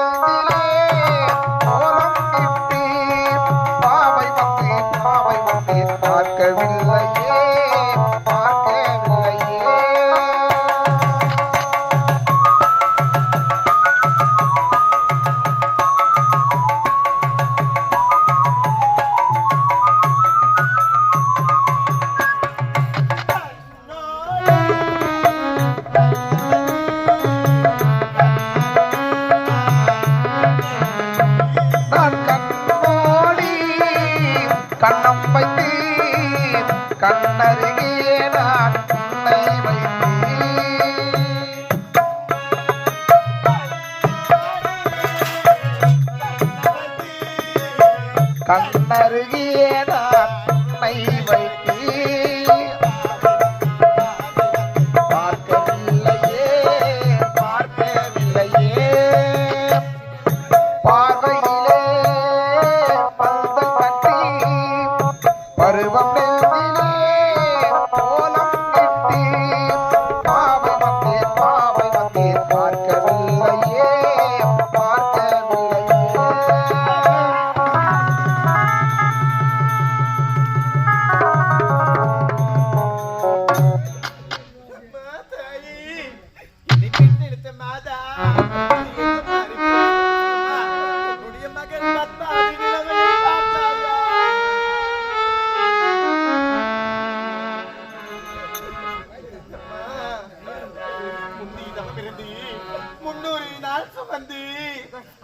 Thank. பிறந்தி முன்னூறு நாள் சுமந்தி.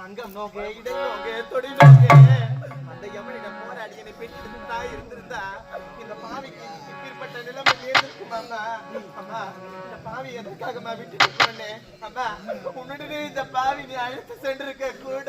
அங்கம் நோக்கே இடை நோக்கே தொடி நோக்கே. அந்த யமனிடம் போராடி என்னை பெற்றெடுத்து தாய் இருந்திருந்தா இந்த பாவிக்கு இப்பேற்பட்ட நிலைமை நேர்ந்திருக்கும் அம்மா? அம்மா இந்த பாவி எதற்காகமா விட்டுட்டு போனேன் அம்மா உன்னுடனே இந்த பாவி நீ அழைத்து சென்றிருக்க கூட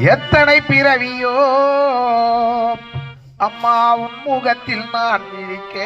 எத்தனை பிறவியோ? அம்மா உன் முகத்தில் நான் விழிக்க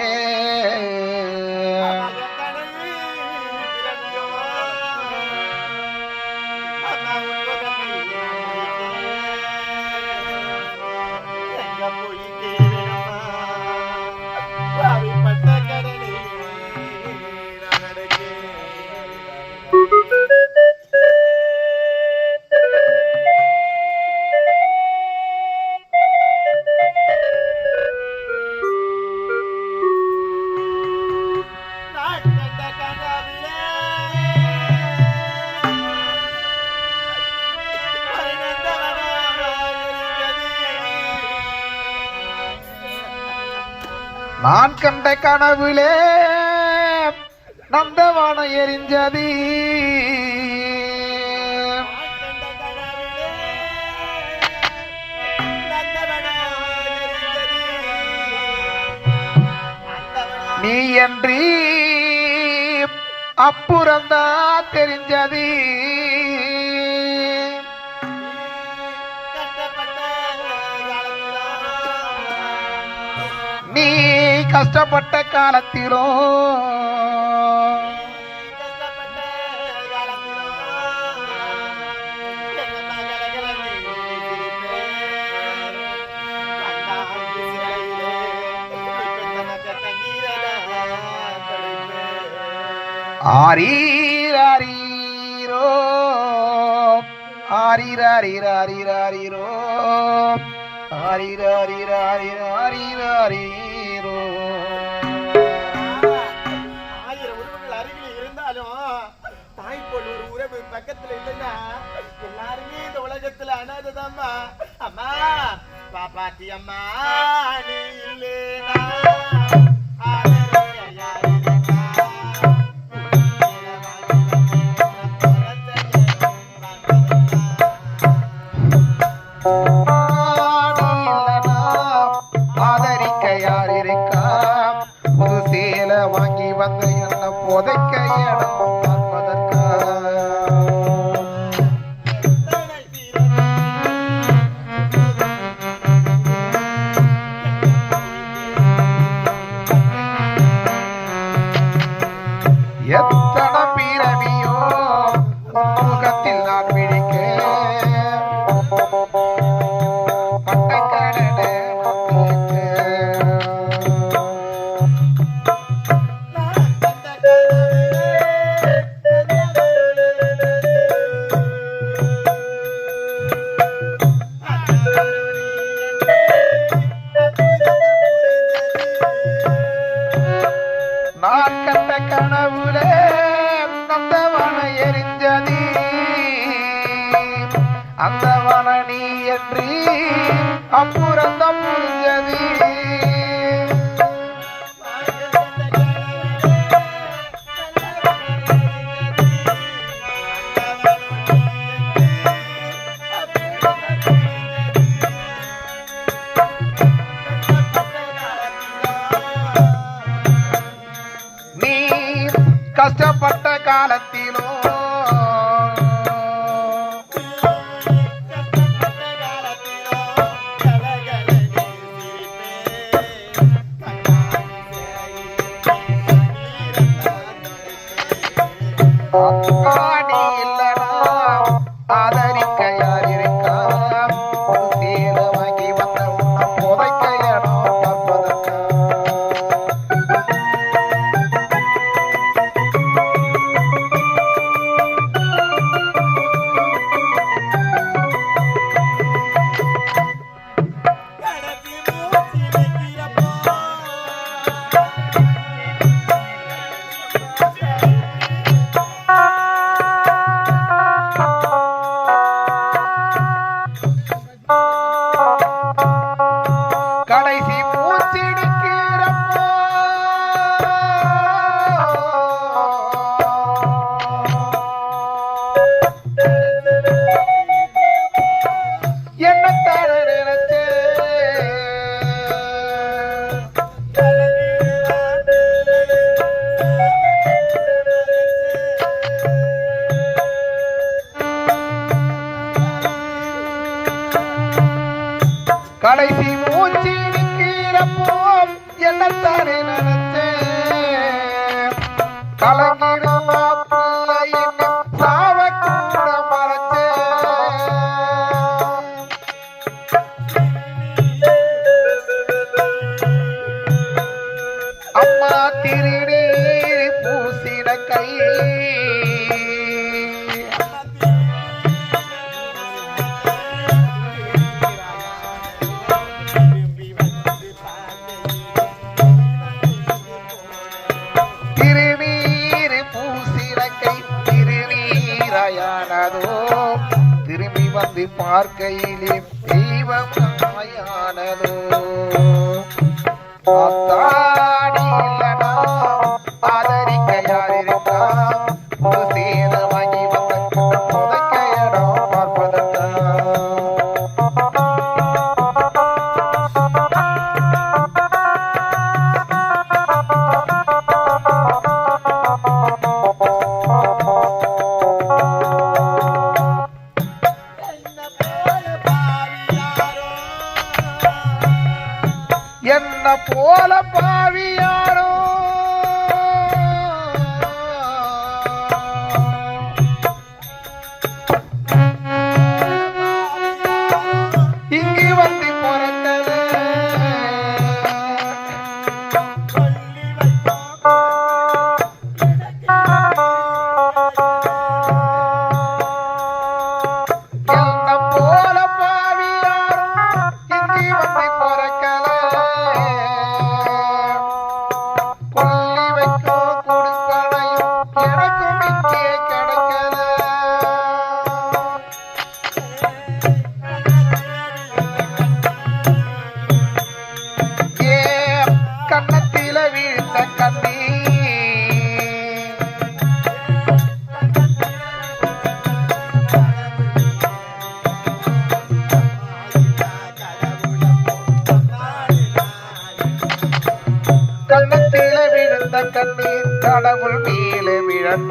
கனவுலே நந்தவானம் எரிஞ்சது. நீ என்று அப்புறந்தா தெரிஞ்சது. நீ கஷ்டப்பட்ட காலத்திலோ. ஆரீரோ ஆரீரோ. ஆரீரோ ஆரீரோ ஆரீரோ ஆரீரோ. பக்கத்துல இல்லைன்னா எல்லாருமே இந்த உலகத்துல அனாததாம்மா. அம்மா பாப்பாத்தி அம்மா நீ இல்லைனா あ tarena na பார்க்கையிலே போல பாவியாரோ কেন